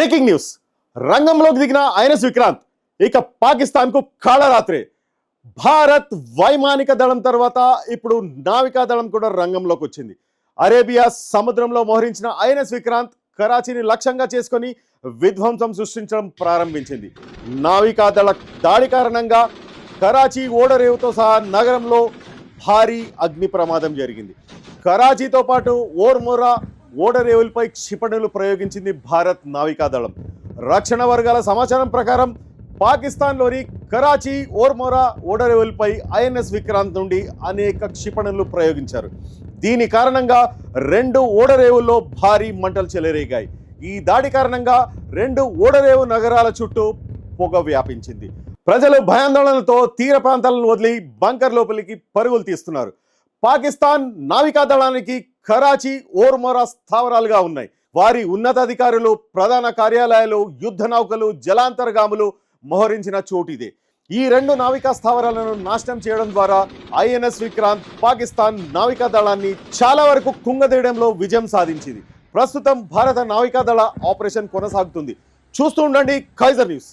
Breaking news. రంగంలోకి దిగిన INS Vikrant ఇక పాకిస్తాన్కు కాళరాత్రి. భారత్ వైమానిక దళం తర్వాత ఇప్పుడు నావికా దళం కూడా రంగంలోకి వచ్చింది. అరేబియా సముద్రంలో మోహరించిన ఐఎన్ఎస్ విక్రాంత్ కరాచీని లక్ష్యంగా చేసుకొని విధ్వంసం సృష్టించడం ప్రారంభించింది. నావికా దళ దాడి కారణంగా కరాచీ ఓడరేవుతో సహా నగరంలో భారీ అగ్ని ప్రమాదం జరిగింది. కరాచీతో పాటు ఓర్మోరా ఓడరేవులపై క్షిపణులు ప్రయోగించింది భారత్ నావికాదళం. రక్షణ వర్గాల సమాచారం ప్రకారం పాకిస్తాన్లోని కరాచీ ఓర్మోరా ఓడరేవులపై ఐఎన్ఎస్ విక్రాంత్ నుండి అనేక క్షిపణులు ప్రయోగించారు. దీని కారణంగా రెండు ఓడరేవుల్లో భారీ మంటలు చెలరేగాయి. ఈ దాడి కారణంగా రెండు ఓడరేవు నగరాల చుట్టూ పొగ వ్యాపించింది. ప్రజలు భయాందోళనలతో తీర ప్రాంతాలను వదిలి బంకర్ లోపలికి పరుగులు తీస్తున్నారు. పాకిస్తాన్ నావికా దళానికి కరాచీ ఓర్మోరా స్థావరాలుగా ఉన్నాయి. వారి ఉన్నతాధికారులు ప్రధాన కార్యాలయాలు యుద్ధ నౌకలు జలాంతర్గాములు మోహరించిన చోటు ఇదే ఈ రెండు నావికా స్థావరాలను నాశనం చేయడం ద్వారా ఐఎన్ఎస్ విక్రాంత్ పాకిస్తాన్ నావికా దళాన్ని చాలా వరకు కుంగదీయడంలో విజయం సాధించింది. ప్రస్తుతం భారత నావికా దళ ఆపరేషన్ కొనసాగుతుంది. చూస్తూ ఉండండి కైజర్ న్యూస్.